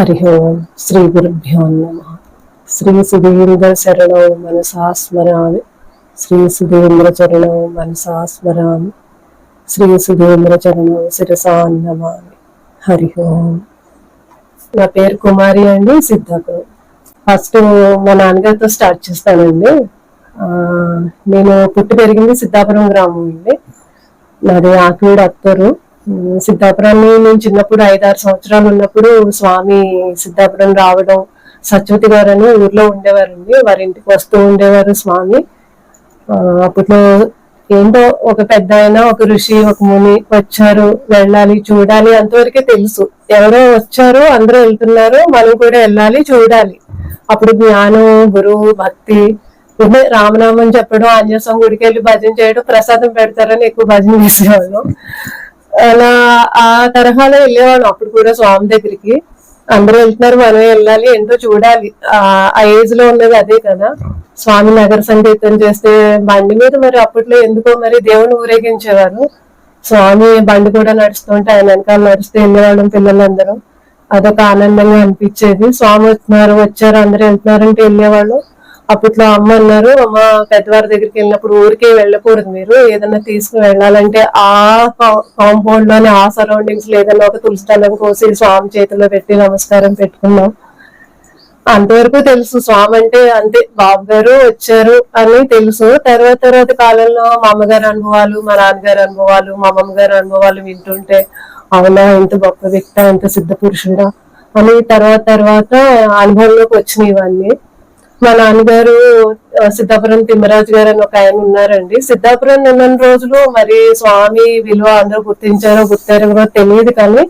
హరి ఓం శ్రీ గురుభ్యో నమ. శ్రీ సుధీంద్ర శరణం మనసాస్మరామి శ్రీ సుధీంద్ర చరణం మనసాస్మరామి శ్రీ సుధీంద్ర చరణం శిరసాన్నమామి హరి ఓం నా పేరు కుమారి అండి సిద్ధాపురం ఫస్ట్ మా నాన్నగారితో స్టార్ట్ చేస్తానండి. నేను పుట్టి పెరిగింది సిద్ధాపురం గ్రామం అండి. నాది ఆకుడు అత్తరు. సిద్ధాపురాన్ని నేను చిన్నప్పుడు ఐదారు సంవత్సరాలు ఉన్నప్పుడు స్వామి సిద్ధాపురం రావడం సత్యవతి గారు అని ఊర్లో ఉండేవారండి. వారి ఇంటికి వస్తూ ఉండేవారు స్వామి. అప్పట్లో ఏంటో ఒక పెద్ద ఆయన ఒక ఋషి ఒక ముని వచ్చారు వెళ్ళాలి చూడాలి అంతవరకే తెలుసు. ఎవరో వచ్చారు అందరూ వెళ్తున్నారు మనం కూడా వెళ్ళాలి చూడాలి. అప్పుడు జ్ఞానం గురువు భక్తి రామనామం చెప్పడం ఆంజనేయ గుడికి వెళ్ళి భజన చేయడం ప్రసాదం పెడతారని ఎక్కువ భజన చేసేవాళ్ళం. అలా ఆ తరహాలో వెళ్ళేవాళ్ళం. అప్పుడు కూడా స్వామి దగ్గరికి. అందరూ వెళ్తున్నారు మనం వెళ్ళాలి ఏంటో చూడాలి. ఆ ఏజ్లో ఉన్నది అదే కదా. స్వామి నగర సంగీతం చేస్తే బండి మీద మరి అప్పట్లో ఎందుకో మరి దేవుని ఊరేగించేవారు. స్వామి బండి కూడా నడుస్తుంటే ఆయన వెనకాల నడుస్తూ వెళ్ళేవాళ్ళం పిల్లలందరూ. అదొక ఆనందంగా అనిపించేది. స్వామి వస్తున్నారు వచ్చారు అందరూ వెళ్తున్నారు అంటే వెళ్ళేవాళ్ళు. అప్పట్లో అమ్మ అన్నారు అమ్మ పెద్దవారి దగ్గరికి వెళ్ళినప్పుడు ఊరికే వెళ్ళకూడదు మీరు. ఏదైనా తీసుకుని వెళ్ళాలంటే ఆ కాంపౌండ్లోని ఆ సరౌండింగ్స్లో ఏదైనా ఒక తులసి కోసి స్వామి చేతిలో పెట్టి నమస్కారం పెట్టుకున్నాం. అంతవరకు తెలుసు. స్వామి అంటే అంతే బాబు గారు వచ్చారు అని తెలుసు. తర్వాత తర్వాత కాలంలో మా అమ్మగారి అనుభవాలు మా నాన్నగారి అనుభవాలు మా అమ్మమ్మ గారి అనుభవాలు వింటుంటే అవునా ఎంత గొప్ప వ్యక్తి ఎంత సిద్ధ పురుషుడా అని తర్వాత తర్వాత అనుభవంలోకి వచ్చినాయి ఇవన్నీ మా నాన్నగారు సిద్ధాపురం తిమ్మరాజు గారు అని ఒక ఆయన ఉన్నారండి. సిద్ధాపురం ఉన్న రోజులు మరి స్వామి విలువ అందరూ గుర్తించారో గుర్తారో తెలియదు కానీ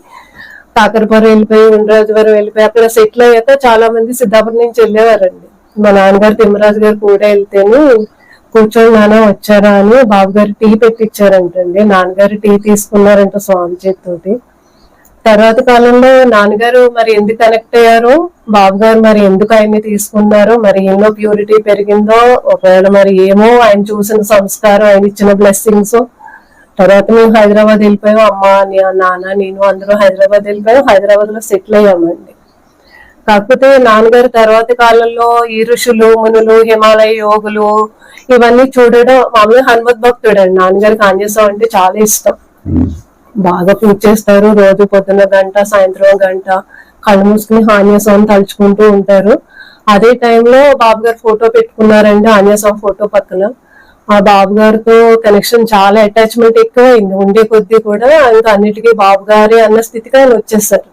కాకరపురం వెళ్ళిపోయి ఉండరాజువరం వెళ్ళిపోయి అక్కడ సెటిల్ అయ్యాక చాలా మంది సిద్ధాపురం నుంచి వెళ్ళేవారండి. మా నాన్నగారు తిమ్మరాజు గారు కూడా వెళ్తేనే కూర్చొని నాన్న వచ్చారా అని బాబు గారు టీ పెట్టించారంటండి నాన్నగారు టీ తీసుకున్నారంట స్వామి చేతితోటి. తర్వాత కాలంలో నాన్నగారు మరి ఎందుకు కనెక్ట్ అయ్యారో? బాబు గారు మరి ఎందుకు ఆయన్ని తీసుకున్నారో? మరి ఎన్నో ప్యూరిటీ పెరిగిందో ఒకవేళ మరి ఏమో ఆయన చూసిన సంస్కారం ఆయన ఇచ్చిన బ్లెస్సింగ్స్ తర్వాత మేము హైదరాబాద్ వెళ్ళిపోయాం. అమ్మ నాన్న నేను అందరూ హైదరాబాద్ వెళ్ళిపోయాం. హైదరాబాద్లో సెటిల్ అయ్యామండి. కాకపోతే నాన్నగారు తర్వాత కాలంలో ఈ ఋషులు మునులు హిమాలయ యోగులు ఇవన్నీ చూడడం మామూలుగా హనుమద్ భక్తుడు అండి. నాన్నగారికి ఆంజనేయం అంటే చాలా ఇష్టం. బాగా పూజ చేస్తారు. రోజు పొద్దున్న గంట సాయంత్రం గంట కళ్ళు మూసుకుని ఆంజనేయ తలుచుకుంటూ ఉంటారు. అదే టైంలో బాబు గారు ఫోటో పెట్టుకున్నారండి ఆన్యాసం ఫోటో పక్కన. ఆ బాబు గారితో కనెక్షన్ చాలా అటాచ్మెంట్ ఎక్కువైంది ఉండే కొద్దీ కూడా ఇంకా అన్నిటికీ బాబు గారి అన్న స్థితికి ఆయన వచ్చేసారు.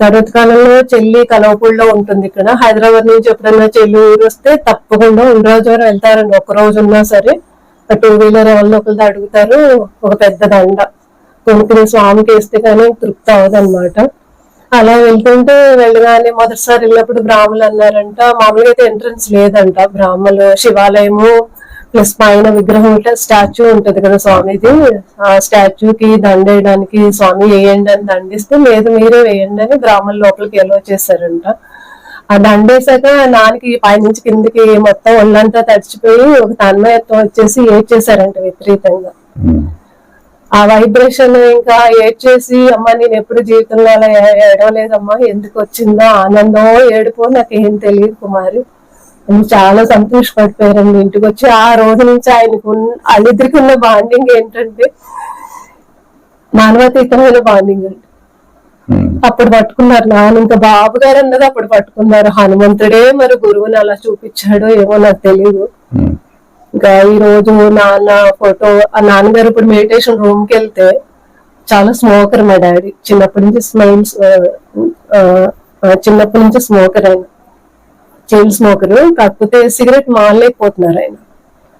తర్వాత కాలంలో చెల్లి కలవపూడిలో ఉంటుంది ఇక్కడ. హైదరాబాద్ నుంచి ఎప్పుడైనా చెల్లి ఊరు వస్తే తప్పకుండా ఉండరాజు వారు వెళ్తారండి. ఒక రోజు ఉన్నా సరే. టూ వీలర్ ఎవరిలో ఒకరితో అడుగుతారు. ఒక పెద్ద దండ. కొడుకుని స్వామికి వేస్తే కానీ తృప్తి అవ్వదన్నమాట. అలా వెళ్తుంటే వెళ్ళగానే మొదటిసారి వెళ్ళినప్పుడు బ్రాహ్మలు అన్నారంట మామూలుగా అయితే ఎంట్రన్స్ లేదంట. బ్రాహ్మలు శివాలయము ప్లస్ పైన విగ్రహం ఇట్లా స్టాచ్యూ ఉంటది కదా స్వామిది. ఆ స్టాచ్యూకి దండేయడానికి స్వామి వేయండి అని దండిస్తే లేదు మీరే వేయండి అని బ్రాహ్మణుల లోపలికి ఎలో చేశారంట. ఆ దండేశాక పై పైనుంచి కిందకి మొత్తం ఒళ్ళంతా తడిచిపోయి ఒక తన్మయత్వం వచ్చేసి ఏడ్ చేశారంట విపరీతంగా ఆ వైబ్రేషన్ ఇంకా ఏడ్చేసి అమ్మ నేను ఎప్పుడు జీవితంలో అలా ఏడవలేదమ్మా ఎందుకు వచ్చిందో ఆనందం ఏడుపో నాకేం తెలియదు కుమారి. చాలా సంతోషపడిపోయారండి ఇంటికి వచ్చి ఆ రోజు నుంచి ఆయనకు వాళ్ళిద్దరికి ఉన్న బాండింగ్ ఏంటంటే మానవాతీతమైన బాండింగ్ అండి. అప్పుడు పట్టుకున్నారు. నాన్న ఇంకా బాబు గారు అన్నది అప్పుడు పట్టుకున్నారు. హనుమంతుడే మరి గురువుని అలా చూపించాడో ఏమో నాకు తెలియదు ఇంకా ఈ రోజు నాన్న ఫోటో ఆ నాన్నగారు ఇప్పుడు మెడిటేషన్ రూమ్కి వెళ్తే చాలా స్మోకర్ మా డాడీ. చిన్నప్పటి నుంచి స్మైల్స్ చిన్నప్పటి నుంచి స్మోకర్ ఆయన. చైన్ స్మోకర్ కాకపోతే సిగరెట్ మానలేకపోతున్నారు ఆయన.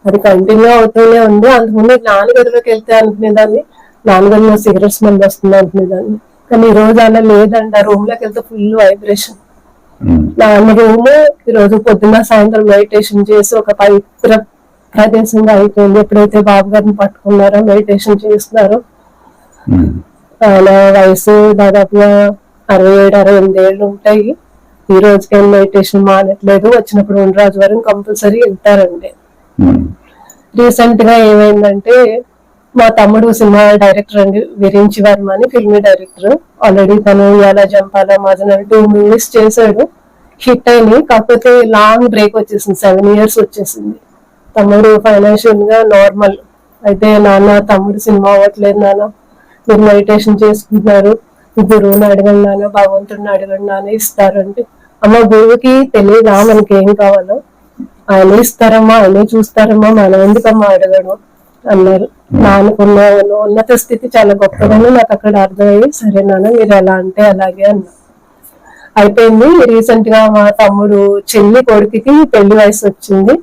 అది కంటిన్యూ అవుతూనే ఉంది. అంతకుముందు నాన్నగదిలోకి వెళ్తే అనుకునేదాన్ని నాన్నగదిలో సిగరెట్ స్మెల్ వస్తుంది అనుకునేదాన్ని. కానీ ఈ రోజు అలా లేదండి. ఆ రూమ్లోకి వెళ్తే ఫుల్ వైబ్రేషన్ నాన్న రూమ్ ఈ రోజు పొద్దున్న సాయంత్రం మెడిటేషన్ చేసి ఒక పవిత్ర ప్రదేశంగా అయిపోయింది. ఎప్పుడైతే బాబు గారిని పట్టుకున్నారో మెడిటేషన్ చేస్తున్నారో. ఆయన వయసు దాదాపుగా అరవై ఏడు అరవై ఎనిమిది ఏళ్ళు ఉంటాయి. ఈ రోజుకి మెడిటేషన్ మానట్లేదు వచ్చినప్పుడు ఉండరాజు వారం కంపల్సరీ వెళ్తారండి. రీసెంట్గా ఏమైందంటే మా తమ్ముడు సినిమా డైరెక్టర్ అండి విరించి వర్మ అని ఫిల్మీ డైరెక్టర్ ఆల్రెడీ తను ఇలా జంపాల మజన టూ మూవీస్ చేశాడు. హిట్ అయినాయి. కాకపోతే లాంగ్ బ్రేక్ వచ్చేసింది. సెవెన్ ఇయర్స్ వచ్చేసింది. తమ్ముడు ఫైనాన్షియల్గా నార్మల్ అయితే నాన్న తమ్ముడు సినిమా అవ్వట్లేదు నాన్న. మీరు మెడిటేషన్ చేసుకుంటున్నారు. ఈ గురువుని అడగండి నాన్న భగవంతుడిని అడగండి నాన్న ఇస్తారంటే. అమ్మ గురువుకి తెలియదా మనకి ఏం కావాలో? ఆయన ఇస్తారమ్మా ఆయనే చూస్తారమ్మా మనం ఎందుకమ్మా అడగడం? అన్నారు. నాన్నకున్న ఉన్నత స్థితి చాలా గొప్పదని నాకు అక్కడ అర్థమయ్యి సరే నాన్న మీరు ఎలా అంటే అలాగే అన్నారు. అయిపోయింది. రీసెంట్గా మా తమ్ముడు చెల్లి కొడుకుకి పెళ్ళి వయసు వచ్చింది.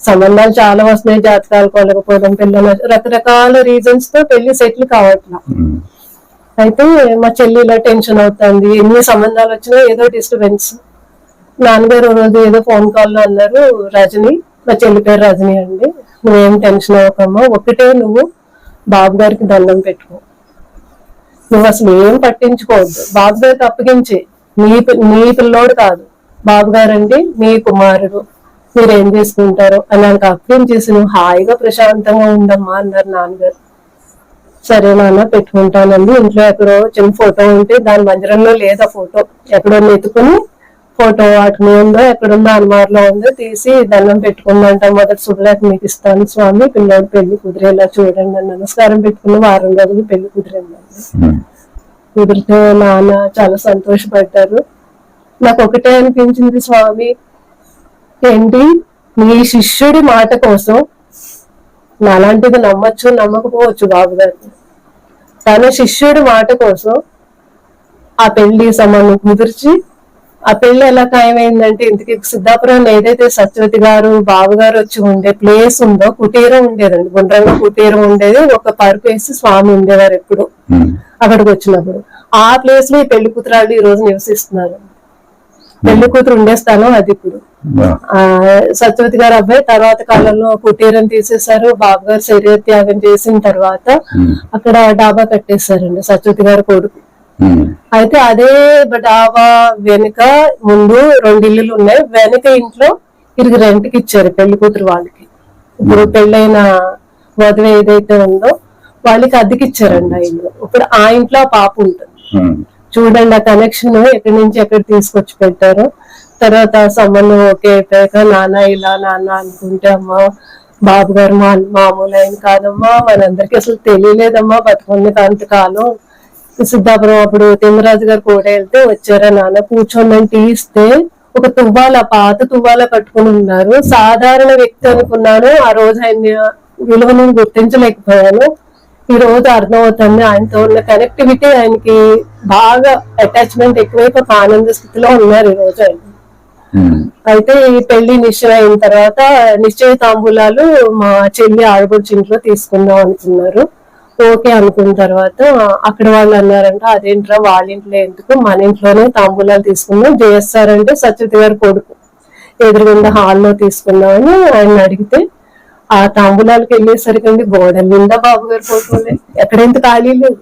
సంబంధాలు చాలా వస్తున్నాయి జాతకాలు కొలకపోవడం పిల్లలు రకరకాల రీజన్స్తో పెళ్ళి సెటిల్ కావట్లా. అయితే మా చెల్లి ఇలా టెన్షన్ అవుతుంది ఎన్ని సంబంధాలు వచ్చినా ఏదో డిస్టర్బెన్స్ నాన్నగారు రోజు ఏదో ఫోన్ కాల్లో అన్నారు రజని మా చెల్లి పేరు రజని అండి. నువ్వేం టెన్షన్ అవ్వకమ్మా ఒకటే నువ్వు బాబు గారికి దండం పెట్టుకో. నువ్వు అసలు ఏం పట్టించుకోవద్దు. బాబు గారికి అప్పగించి నీ నీ పిల్లోడు కాదు. బాబు గారండి మీ కుమారుడు. మీరు ఏం చేసుకుంటారో అని నాకు అప్పగించేసి నువ్వు హాయిగా ప్రశాంతంగా ఉండమ్మా అన్నారు నాన్నగారు. సరే నాన్న పెట్టుకుంటానండి. ఇంట్లో ఎక్కడో చిన్న ఫోటో ఉంటే దాని మందిరంలో లేదా ఫోటో. ఎక్కడో ఎత్తుకుని ఫోటో వాటిని ఉందో ఎక్కడుందో అల్మార్లో ఉందో తీసి దండం పెట్టుకుందంట. మొదటి శుభలేఖ మీకు ఇస్తాను స్వామి. పిల్లోడు పెళ్ళి కుదిరేలా చూడండి. నమస్కారం పెట్టుకున్న వారం రోజులు పెళ్ళి కుదిరిందండి. ఉమ్. కుదిరితే నాన్న చాలా సంతోషపడ్డారు. నాకు ఒకటే అనిపించింది స్వామి. ఏంటి? నీ శిష్యుడి మాట కోసం నాలాంటిది నమ్మచ్చు నమ్మకపోవచ్చు బాబు గారిని తన శిష్యుడి మాట కోసం ఆ పెళ్ళి సంబంధం కుదిర్చి ఆ పెళ్ళి ఎలా ఖాయమైందంటే ఇంతకి సిద్ధాపురం ఏదైతే సత్యవతి గారు బాబు గారు వచ్చి ఉండే ప్లేస్ ఉందో కుటీరం ఉండేదండి. గుండ్రంగా కుటీరం ఉండేది. ఒక పరుపు వేసి స్వామి ఉండేవారు ఎప్పుడు. అక్కడికి వచ్చినప్పుడు. ఆ ప్లేస్లో ఈ పెళ్ళి కూతురాళ్ళు ఈ రోజు నివసిస్తున్నారు. పెళ్ళి కూతురు ఉండే స్థలం అది ఇప్పుడు. సత్యవతి గారు అబ్బాయి తర్వాత కాలంలో కుటీరం తీసేశారు. బాబు గారు శరీర త్యాగం చేసిన తర్వాత. అక్కడ డాబా కట్టేశారండి సత్యవతి గారు కొడుకు. అయితే అదే డాబా వెనుక ముందు రెండు ఇల్లులు ఉన్నాయి. వెనుక ఇంట్లో ఇరుగు రెంట్కి ఇచ్చారు పెళ్ళి కూతురు వాళ్ళకి. ఇప్పుడు పెళ్ళైన వధువు ఏదైతే ఉందో వాళ్ళకి అద్దెకి ఇచ్చారండి ఆ ఇల్లు. ఇప్పుడు ఆ ఇంట్లో ఆ పాప ఉంటుంది. చూడండి ఆ కనెక్షన్ ఎక్కడి నుంచి ఎక్కడ తీసుకొచ్చి పెట్టారు. తర్వాత ఆ సంబంధం ఓకే అయిపోయాక నాన్న ఇలా నాన్న అనుకుంటే అమ్మా బాబు గారు మా మామూలు కాదమ్మా మనందరికీ అసలు తెలియలేదమ్మా బతుకున్న అంతకాలం. సిద్ధాపురం అప్పుడు తిమ్మరాజు గారు కూడా వెళ్తే వచ్చారా నాన్న? కూర్చొని టీ ఇస్తే ఒక తువ్వాల పాత తువ్వాల కట్టుకుని ఉన్నారు. సాధారణ వ్యక్తి అనుకున్నాను. ఆ రోజు ఆయన విలువను గుర్తించలేకపోయాను. ఈ రోజు అర్థమవుతుంది ఆయనతో ఉన్న కనెక్టివిటీ ఆయనకి బాగా అటాచ్మెంట్ ఎక్కువైపు ఆనంద స్థితిలో ఉన్నారు ఈ రోజు ఆయన. అయితే ఈ పెళ్ళి నిశ్చయం అయిన తర్వాత నిశ్చయ తాంబూలాలు మా చెల్లి ఆడబడుచు ఇంట్లో తీసుకుందాం అనుకున్నారు. ఓకే అనుకున్న తర్వాత అక్కడ వాళ్ళు అన్నారంట అదేంట్రా వాళ్ళ ఇంట్లో ఎందుకు? మన ఇంట్లోనే తాంబూలాలు తీసుకుందాం. జేఎస్ఆర్ అంటే సత్యవతి గారి కొడుకు. ఎదురుగుండా హాల్లో తీసుకుందామని ఆయన అడిగితే ఆ తాంబూలాలకు వెళ్ళేసరికి గోడల నిండా బాబు గారి ఫోటోలే. ఎక్కడెంత ఖాళీ లేదు.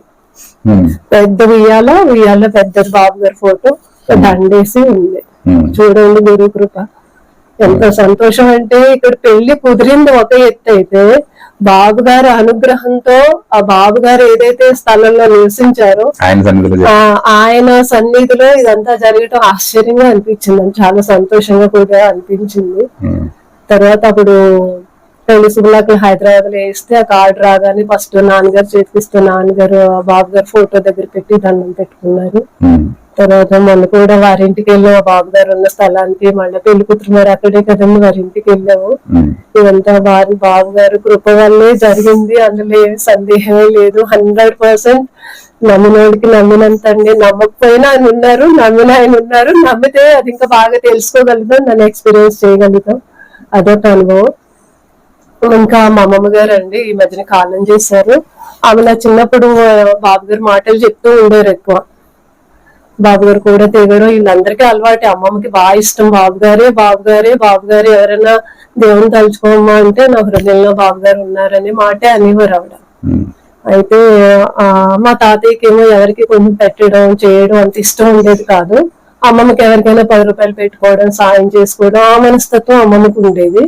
ఉమ్. పెద్ద ఉయ్యాల ఉయ్యాల పెద్ద బాబు గారి ఫోటో. దండేసి ఉంది. చూడండి గురు కృప. ఎంత సంతోషం అంటే ఇక్కడ పెళ్ళి కుదిరింది ఒక ఎత్తు అయితే బాబు గారి అనుగ్రహంతో ఆ బాబు గారు ఏదైతే స్థలంలో నివసించారో ఆయన సన్నిధిలో ఆ ఆయన సన్నిధిలో ఇదంతా జరగటం ఆశ్చర్యంగా అనిపించింది. చాలా సంతోషంగా కూడా అనిపించింది. ఉమ్. తర్వాత అప్పుడు పెళ్ళి శుభ్లాకి హైదరాబాద్లో వేస్తే ఆ కార్డు రాగానే ఫస్ట్ నాన్నగారు చేతికిస్తే నాన్నగారు ఆ బాబు గారు ఫోటో దగ్గర పెట్టి దండం పెట్టుకున్నారు. ఉమ్. తర్వాత మొన్న కూడా వారింటికి వెళ్ళాము. ఆ బాబు గారు ఉన్న స్థలానికి మళ్ళీ పెళ్ళి కూతురు మరి అక్కడే కదండి వారింటికి వెళ్ళాము. ఇదంతా వారి బాబు గారు కృప వల్లే జరిగింది. అందులో ఏమి సందేహమే లేదు. హండ్రెడ్ పర్సెంట్ నమ్మినోడికి నమ్మినంత అండి నమ్మకపోయినా ఆయన ఉన్నారు నమ్మిన ఆయన ఉన్నారు. నమ్మితే అది ఇంకా బాగా తెలుసుకోగలుగుతాం దాన్ని ఎక్స్పీరియన్స్ చేయగలుగుతాం. అదొక అనుభవం. ఇంకా మా అమ్మమ్మ గారు అండి ఈ మధ్యన కాలం చేశారు. ఆమె నా చిన్నప్పుడు బాబు గారు మాటలు చెప్తూ ఉండేవారు ఎక్కువ. బాబు గారు కూడా తెగడం వీళ్ళందరికీ అలవాటు. అమ్మమ్మకి బాగా ఇష్టం బాబు గారే బాబు గారే బాబు గారు ఎవరైనా దేవుని తలుచుకోమా అంటే నా హృదయంలో బాబు గారు ఉన్నారని మాటే అనేవారు ఆవిడ. అయితే ఆ మా తాతయ్యకి ఏమో ఎవరికి కొంచెం పెట్టడం చేయడం అంత ఇష్టం ఉండేది కాదు. అమ్మమ్మకి ఎవరికైనా పది రూపాయలు పెట్టుకోవడం సాయం చేసుకోవడం ఆ మనస్తత్వం అమ్మమ్మకి ఉండేది.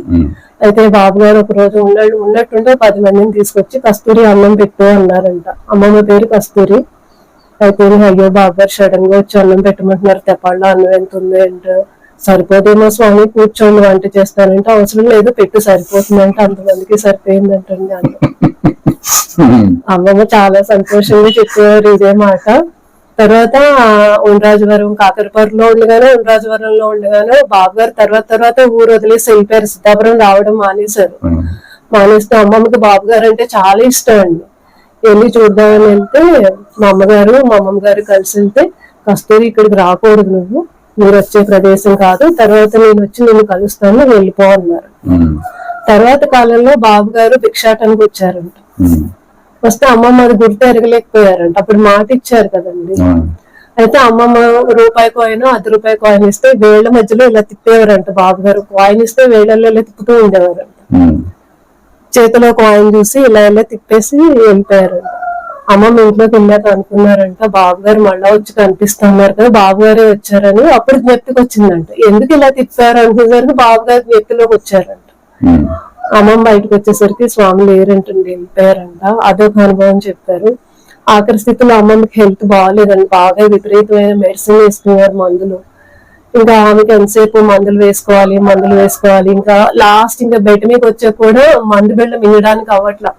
అయితే బాబు గారు ఒక రోజు ఉన్నాడు ఉన్నట్టుంటే పది మందిని తీసుకొచ్చి కస్తూరి అన్నం పెట్టు అన్నారంట. అమ్మమ్మ పేరు కస్తూరి. అయితే అయ్యో బాబు గారు సడన్గా వచ్చి అన్నం పెట్టమంటున్నారు. తెప్పాళ్ళ అన్నం ఎంత ఉంది అంటే సరిపోదేమో స్వామి కూర్చోండి వంట చేస్తానంటే అవసరం లేదు. పెట్టు సరిపోతుందంటే అంతమందికి సరిపోయిందంటండి అన్నం. ఉమ్, అమ్మమ్మ చాలా సంతోషంగా చెప్పేవారు ఇదే మాట. తర్వాత ఉండ్రాజవరం కాకరపర్లో ఉండగానే ఉండ్రాజవరంలో ఉండగానే బాబు గారు తర్వాత తర్వాత ఊరు వదిలేసి వెళ్ళిపోయారు. సిద్ధాపురం రావడం మానేశారు. మానేస్తే అమ్మమ్మకి బాబు గారు అంటే చాలా ఇష్టం అండి. వెళ్ళి చూద్దామని వెళ్తే మా అమ్మగారు మా అమ్మమ్మ గారు కలిసి వెళ్తే కస్తూరి ఇక్కడికి రాకూడదు నువ్వు. మీరు వచ్చే ప్రదేశం కాదు. తర్వాత నేను వచ్చి నిన్ను కలుస్తాను వెళ్ళిపో అన్నారు. తర్వాత కాలంలో బాబు గారు భిక్షాటనకు వచ్చారంట. వస్తే అమ్మమ్మ అది గుర్తు ఎరగలేకపోయారంట. అప్పుడు మాట ఇచ్చారు కదండి. అయితే అమ్మమ్మ రూపాయి కాయిన్ అర్ధ రూపాయి కాయిన్ ఇస్తే వేళ్ళ మధ్యలో ఇలా తిప్పేవారంట బాబు గారు. కాయిన్ ఇస్తే వేళ్ళలో ఇలా తిప్పుతూ ఉండేవారంట. చేతిలో కాయిన్ చూసి ఇలా ఇలా తిప్పేసి వెళ్ళిపోయారంట అమ్మమ్మ ఇంట్లోకి వెళ్ళాక అనుకున్నారంట బాబు గారు మళ్ళా వచ్చి కనిపిస్తున్నారు కదా బాబు గారే వచ్చారని. అప్పుడు జ్ఞప్తికి వచ్చిందంట. ఎందుకు ఇలా తిప్పారు? అనుకునేసరికి బాబు గారి జ్ఞప్తిలోకి వచ్చారంట. అమ్మమ్మ బయటకు వచ్చేసరికి స్వామి లేరంటండి వెళ్ళిపోయారంట. అదొక అనుభవం చెప్పారు. ఆఖరి స్థితిలో అమ్మమ్మకి హెల్త్ బాగాలేదండి బాగా విపరీతమైన మెడిసిన్ వేసుకున్నారు మందులు. ఇంకా ఆమెకి ఎంతసేపు మందులు వేసుకోవాలి మందులు వేసుకోవాలి. ఇంకా లాస్ట్ ఇంకా బెడ్ మీకు వచ్చా కూడా మందు బిళ్ళ మింగడానికి అవ్వట్లా.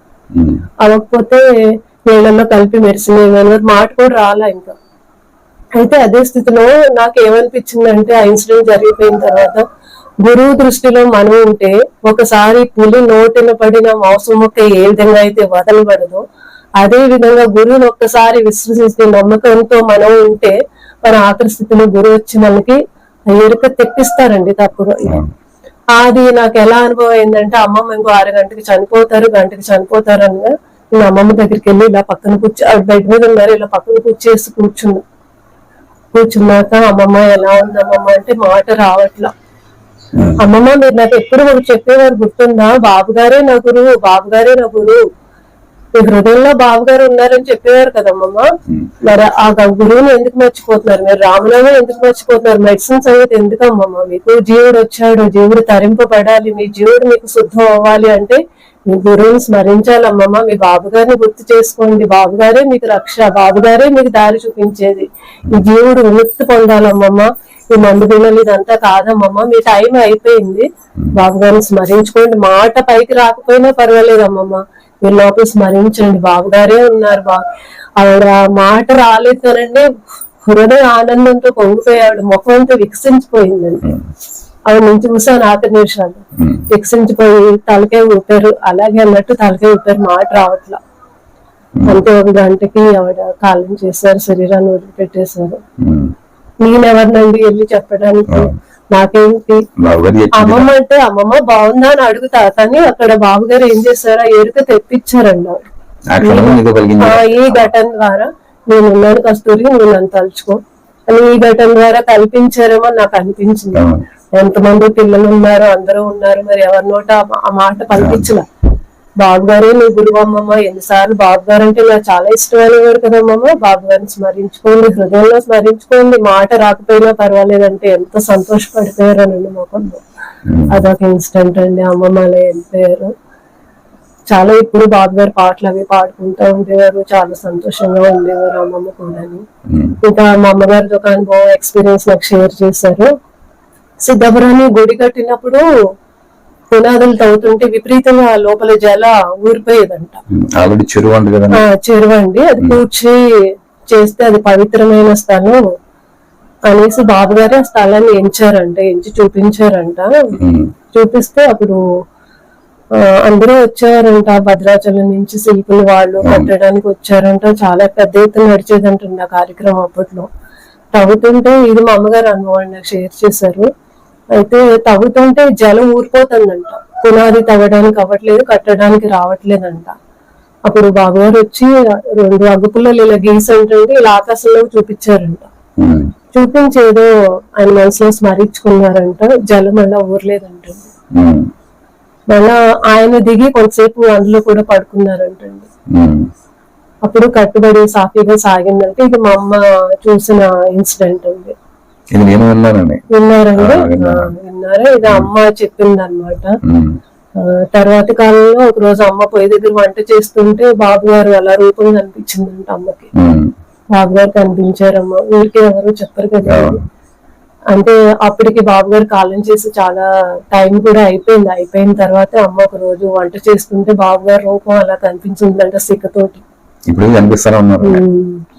అవ్వకపోతే నీళ్ళల్లో కలిపి ఏమైనా మాట కూడా రాలా ఇంకా. అయితే అదే స్థితిలో నాకు ఏమనిపించిందంటే ఆ ఇన్సిడెంట్ జరిగిపోయిన తర్వాత గురువు దృష్టిలో మనం ఉంటే ఒకసారి పులి నోటిన పడిన మాంసం మొక్క ఏ విధంగా అయితే వదలబడదో అదే విధంగా గురువుని ఒక్కసారి విశ్వసిస్తే నమ్మకంతో మనం ఉంటే మన ఆఖరి స్థితిలో గురువు వచ్చి మనకి ఎరుక తెప్పిస్తారండి తప్పుడు. అది నాకు ఎలా అనుభవం అయిందంటే అమ్మమ్మ ఇంకో ఆరు గంటకి చనిపోతారు గంటకి చనిపోతారు అనగా నేను అమ్మమ్మ దగ్గరికి వెళ్ళి ఇలా పక్కన కూర్చో బెడ్ మీద ఉన్నారు ఇలా పక్కన కూర్చేసి కూర్చున్నా. కూర్చున్నాక అమ్మమ్మ ఎలా ఉంది అమ్మమ్మ అంటే మాట రావట్లా. అమ్మమ్మ మీరు నాకు ఎప్పుడు ఒకటి చెప్పేవారు గుర్తుందా? బాబు గారే నా గురువు బాబు గారే నా గురువు. మీ హృదయంలో బాబు గారు ఉన్నారని చెప్పేవారు కదమ్మమ్మ మరి ఆ గురువుని ఎందుకు మర్చిపోతున్నారు? మీరు రామనామే ఎందుకు మర్చిపోతున్నారు? మెడిసిన్ సంగతి ఎందుకు అమ్మమ్మ మీకు? జీవుడు వచ్చాడు జీవుడు తరింపబడాలి మీ జీవుడు మీకు శుద్ధం అవ్వాలి అంటే మీ గురువుని స్మరించాలమ్మమ్మ మీ. బాబు గారిని గుర్తు చేసుకోండి. బాబు గారే మీకు రక్ష బాబు గారే మీకు దారి చూపించేది. ఈ జీవుడు విముక్తి పొందాలమ్మమ్మ ఈ మందు బిళ్ళలు ఇదంతా కాదమ్మమ్మ మీ. టైం అయిపోయింది. బాబు గారిని స్మరించుకోండి. మాట పైకి రాకపోయినా పర్వాలేదు అమ్మమ్మ మీరు లోపల స్మరించండి. బాబు గారే ఉన్నారు బా ఆవిడ మాట రాలేదు కనండి హృదయ ఆనందంతో పొంగిపోయాడు ముఖం అంతా వికసించిపోయిందండి. ఆవిడ నుంచి చూసాను ఆఖరి నిమిషాలు వికసించిపోయి తలకే ఊపారు. అలాగే అన్నట్టు తలకే ఊపారు. మాట రావట్లా. అంతే ఒక గంటకి ఆవిడ కాలం చేశారు. శరీరాన్ని వదిలిపెట్టేశారు. నేనెవరినండి? వెళ్ళి చెప్పడానికి. నాకేంటి? అమ్మమ్మ అంటే అమ్మమ్మ బాగుందా? అని అడుగుతా. కానీ అక్కడ బాబు గారు ఏం చేశారు? ఆ ఎరుక కలిగింది ఈ ఘటన ద్వారా నేను ఉన్నాను కస్తూరి నువ్వు నన్ను తలుచుకో. అని ఈ ఘటన ద్వారా కల్పించారేమో నాకు అనిపించింది. ఎంతమంది పిల్లలు ఉన్నారు అందరూ ఉన్నారు మరి ఎవరి నోట ఆ మా- ఆ మాట పలికించలా? బాబు గారే నీ గురువు అమ్మమ్మ ఎన్నిసార్లు బాబు గారు అంటే నాకు చాలా ఇష్టం అనేవాడు కదమ్మమ్మ బాబు గారిని స్మరించుకోండి హృదయంలో స్మరించుకోండి. మాట రాకపోయినా పర్వాలేదంటే ఎంత సంతోషపడిపోయారు అని మొక్కలు ఉమ్, అదొక ఇన్స్టెంట్ అండి అమ్మమ్మ అలా వెళ్ళిపోయారు చాలా ఇప్పుడు బాబు గారు పాటలు అవి పాడుకుంటూ ఉండేవారు చాలా సంతోషంగా ఉండేవారు అమ్మమ్మ కూడా ఇంకా మా అమ్మగారితో ఒక అనుభవం ఎక్స్పీరియన్స్ నాకు షేర్ చేశారు. సిద్ధపురాన్ని గుడి కట్టినప్పుడు పునాదులు తవ్వుతుంటే విపరీతంగా లోపల జల ఊరిపోయేదంట. ఉమ్. ఆల్రెడీ చెరువు అంట కదా ఆ చెరువు అండి. అది కూర్చి చేస్తే అది పవిత్రమైన స్థలం అనేసి బాబు గారు ఆ స్థలాన్ని ఎంచారంట ఎంచి చూపించారంట. చూపిస్తే అప్పుడు అందరూ వచ్చారంట. భద్రాచలం నుంచి శిల్పులు వాళ్ళు కట్టడానికి వచ్చారంట. చాలా పెద్ద ఎత్తున నడిచేదంటుంది ఆ కార్యక్రమం అప్పట్లో. తవ్వుతుంటే ఇది మా అమ్మగారు అనుభవం నాకు షేర్ చేశారు. అయితే తవ్వుతుంటే జలం ఊరిపోతుందంట. పునాది తవ్వడానికి అవ్వట్లేదు కట్టడానికి రావట్లేదంట. అప్పుడు బాబుగారు వచ్చి రెండు అగ్గుపుల్లలు ఇలా గీసంటే ఇలా ఆకాశంలో చూపించారంట. చూపించేదో ఆయన మనసులో స్మరించుకున్నారంట జలం అలా ఊరలేదంట. మళ్ళా ఆయన దిగి కొంతసేపు అందులో కూడా పడుకున్నారంటండి. అప్పుడు కట్టుబడి సాఫీగా సాగిందంటే ఇది మా అమ్మ చూసిన ఇన్సిడెంట్ అండి. ఇది నేను విన్నానండి విన్నారండి విన్నారా? ఇది అమ్మ చెప్పింది అనమాట తర్వాతి కాలంలో ఒక రోజు అమ్మ పొయ్యి దగ్గర వంట చేస్తుంటే బాబు గారు అలా రూపం కనిపించిందంట అమ్మకి. బాబు గారు కనిపించారమ్మ. ఊరికి ఎవరు చెప్పరు కదా. అంటే అప్పటికి బాబు గారు కాలం చేసి చాలా టైం కూడా అయిపోయింది. అయిపోయిన తర్వాత అమ్మ ఒక రోజు వంట చేస్తుంటే బాబు గారు రూపం అలా కనిపించిందంట సిక్కతోటి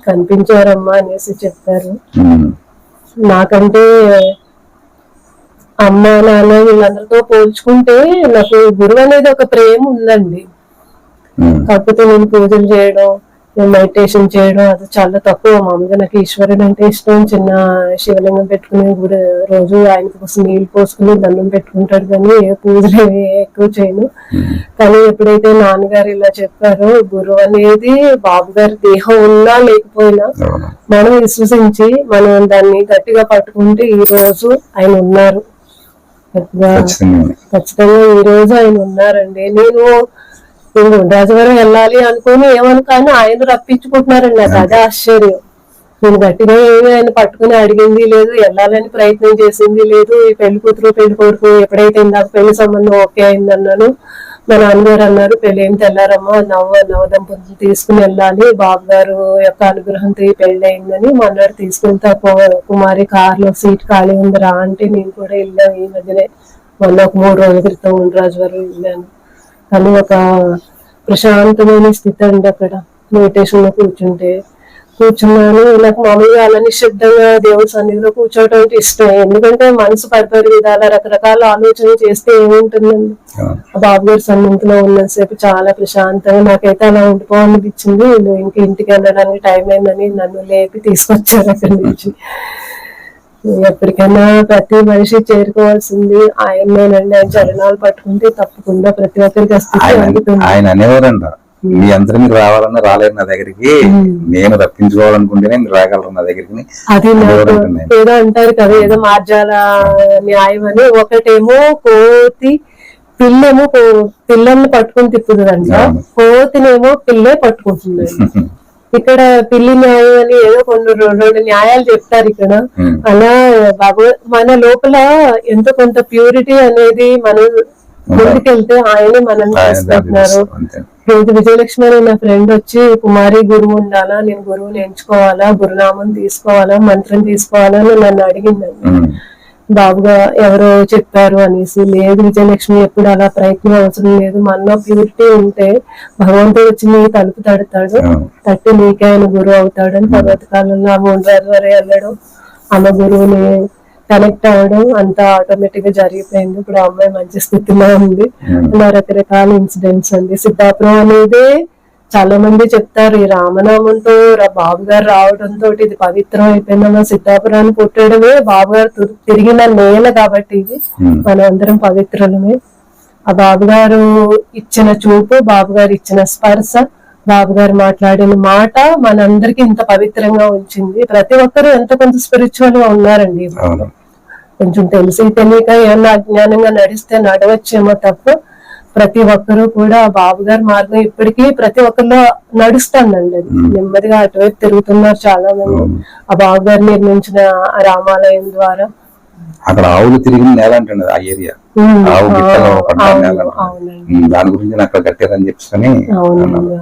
కనిపించారమ్మా అనేసి చెప్పారు. నాకంటే అమ్మ నాన్న వీళ్ళందరితో పోల్చుకుంటే నాకు గురువు అనేది ఒక ప్రేమ ఉందండి. కాకపోతే నేను పూజలు చేయడం నేను మెడిటేషన్ చేయడం అది చాలా తక్కువ. మామూలుగా నాకు ఈశ్వరుడు అంటే ఇష్టం. చిన్న శివలింగం పెట్టుకుని గుడి రోజు ఆయన కోసం నీళ్ళు పోసుకుని దండం పెట్టుకుంటాడు కానీ ఏ పూజలు ఏవి ఎక్కువ చేయను. కానీ ఎప్పుడైతే నాన్నగారు ఇలా చెప్పారో గురువు అనేది బాబు గారి దేహం ఉన్నా లేకపోయినా. మనం విశ్వసించి మనం దాన్ని గట్టిగా పట్టుకుంటే ఈ రోజు ఆయన ఉన్నారు. ఖచ్చితంగా ఈ రోజు ఆయన ఉన్నారండి. నేను నేను రాజవరం వెళ్ళాలి అనుకుని ఏమనుకాను ఆయన రప్పించుకుంటున్నారండి నాకు అదే ఆశ్చర్యం. నేను గట్టిగా ఏమి ఆయన పట్టుకుని అడిగింది లేదు వెళ్ళాలని ప్రయత్నం చేసింది లేదు. ఈ పెళ్ళి కూతురు పెళ్ళి కొడుకు ఎప్పుడైతే ఇందాక పెళ్ళి సంబంధం ఓకే అయింది అన్నాను. మా నాన్నగారు అన్నారు పెళ్ళి ఏం తెల్లారమ్మా నవ్వు నవదంపతులు తీసుకుని వెళ్ళాలి. బాబు గారు యొక్క అనుగ్రహంతో ఈ పెళ్ళి అయిందని మొన్నటి తీసుకెళ్తా కుమారి కారులో సీట్ ఖాళీ ఉంది రా అంటే నేను కూడా వెళ్ళాను ఈ మధ్యనే. మొన్న ఒక మూడు రోజుల క్రితం ఉండరాజు వారు వెళ్ళాను. కానీ ఒక ప్రశాంతమైన స్థితి అండి అక్కడ. మెడిటేషన్లో కూర్చుంటే. కూర్చున్నాను నాకు మామూలుగా అలా నిశ్శబ్దంగా దేవుడి సన్నిధిలో కూర్చోవడం అంటే ఇష్టం. ఎందుకంటే మనసు పరిపరి విధాల రకరకాల ఆలోచన చేస్తే ఏముంటుందండి? బాబు గారి సన్నిధిలో ఉన్నసేపు చాలా ప్రశాంతంగా నాకైతే అలా ఉండిపోవాలనిపించింది. ఇంక ఇంటికి వెళ్ళడానికి టైం అయిందని నన్ను లేపి తీసుకొచ్చారు అక్కడి నుంచి. ఎప్పటికైనా ప్రతి మనిషి చేరుకోవాల్సింది ఆయన్నేనండి ఆయన చరణాలు పట్టుకుంటే తప్పకుండా ప్రతి ఒక్కరికి ఆయన అనేవారంట. మీ అంతా మీరు రావాలన్నా రాలేరు నా దగ్గరికి. నేను రప్పించుకోవాలనుకుంటేనే మీరు రాగలరు నా దగ్గరికి అది? ఏదో అంటారు కదా ఏదో మార్జాల న్యాయం అని. ఒకటేమో కోతి పిల్లేమో పిల్లల్ని పట్టుకుని తిప్పుతుందంట. అవును. కోతినేమో పిల్లే పట్టుకుంటుంది ఇక్కడ పిల్లి న్యాయం అని ఏదో కొన్ని రెండు న్యాయాలు చెప్తారు ఇక్కడ. అలా భగవ మన లోపల ఎంతో కొంత ప్యూరిటీ అనేది మనం ముందుకెళ్తే ఆయనే దారి అంతే. రోజు విజయలక్ష్మి అనే నా ఫ్రెండ్ వచ్చి కుమారి గురువు ఉండాలా? నేను గురువుని ఎంచుకోవాలా? గురునామం తీసుకోవాలా? మంత్రం తీసుకోవాలా? అని నన్ను అడిగిందండి. బాబుగా ఎవరో చెప్పారు అనేసి లేదు విజయలక్ష్మి ఎప్పుడు అలా ప్రయత్నం అవసరం లేదు. మనలో ప్యూరిటీ ఉంటే భగవంతుడు వచ్చి నీ తలుపు తడతాడు. తట్టి నీకే ఆయన గురువు అవుతాడు అని తర్వాత కాలంలో ఆ మూడు వరే వెళ్ళడం అమ్మ గురువుని కనెక్ట్ అవ్వడం అంతా ఆటోమేటిక్గా జరిగిపోయింది. ఇప్పుడు అమ్మాయి మంచి స్థితిలో ఉంది. ఇలా రకరకాల ఇన్సిడెంట్స్ అండి. సిద్ధాపురం అనేది చాలా మంది చెప్తారు ఈ రామనామంతో బాబు గారు రావడంతో ఇది పవిత్రం అయిపోయిందన్న సిద్ధాపురాన్ని పుట్టడమే బాబు గారు తిరిగిన నేల కాబట్టి ఇది ఉమ్. మనం అందరం పవిత్రులమే. ఆ బాబు గారు ఇచ్చిన చూపు బాబు గారు ఇచ్చిన స్పర్శ బాబు గారు మాట్లాడిన మాట మనందరికి ఇంత పవిత్రంగా ఉంచింది. ప్రతి ఒక్కరూ ఎంత కొంత స్పిరిచువల్గా ఉన్నారండి. కొంచెం తెలిసి తెలియక ఏమన్నా అజ్ఞానంగా నడిస్తే నడవచ్చేమో తప్ప ప్రతి ఒక్కరూ కూడా బాబు గారి మార్గం ఇప్పటికీ ప్రతి ఒక్కరిలో నడుస్తుందండి అది. నెమ్మదిగా అటువైపు తిరుగుతున్నారు చాలా మంది ఆ బాబు గారు నిర్మించిన రామాలయం ద్వారా. అక్కడ ఆవులు తిరిగిన నేల అంటండి ఆ ఏరియా. ఆవు గిట్టలో పడ్డ నేల. అంట. దాని గురించి అక్కడ కట్టారని అవును.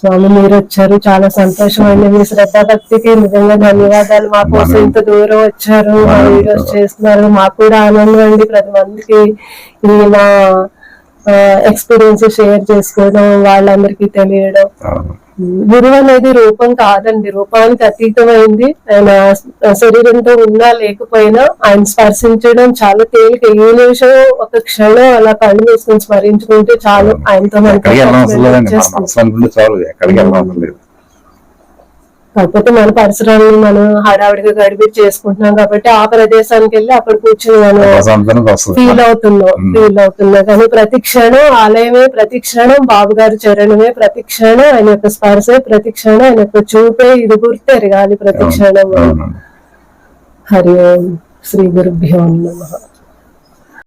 స్వామి మీరు వచ్చారు. చాలా సంతోషం అండి మీ శ్రద్ధ భక్తికి నిజంగా ధన్యవాదాలు. మా కోసం ఇంత దూరం వచ్చారు. మా వీడియోస్ చేస్తున్నారు. మాకు కూడా ఆనందం అండి. ప్రతి మందికి ఈ మా ఎక్స్పీరియన్స్ షేర్ చేసుకోవడం వాళ్ళందరికీ తెలియడం. గురువు అనేది రూపం కాదండి. రూపానికి అతీతమైంది. ఆయన శరీరంతో ఉన్నా లేకపోయినా ఆయన స్పర్శించడం చాలా తేలిక. ఏ నిమిషం ఒక క్షణం అలా కళ్ళు మూసుకొని స్మరించుకుంటే చాలు. ఆయనతో మనకి కాకపోతే మన పరిసరాలను మనం హడావిడిగా గడిపి చేసుకుంటున్నాం కాబట్టి ఆ ప్రదేశానికి వెళ్ళి అక్కడ కూర్చొని మనం ఫీల్ అవుతున్నాం ఫీల్ అవుతున్నాం. కానీ ప్రతి క్షణం ఆలయమే ప్రతి క్షణం బాబు గారి చరణమే ప్రతి క్షణం ఆయన యొక్క స్పర్శే ప్రతి క్షణం ఆయన యొక్క చూపే ఇది గుర్తు ఎరగాలి ప్రతి క్షణం. హరి ఓం శ్రీ గురుభ్యో నమః.